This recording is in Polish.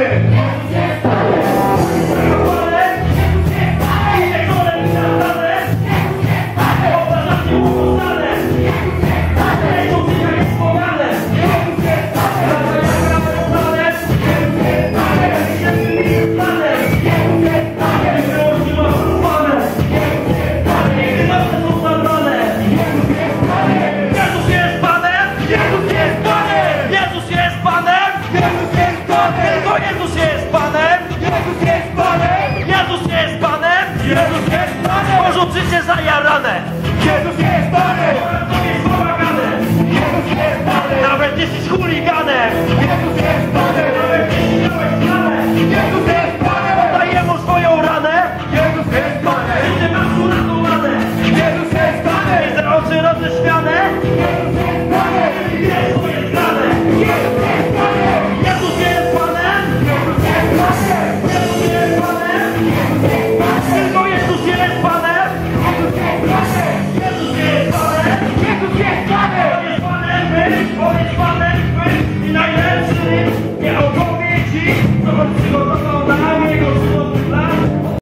Jezus pomagane! Jezus nie jest Panem! Jezus nie jest Panem! Nawet jeśli jest chuliganem! Jezus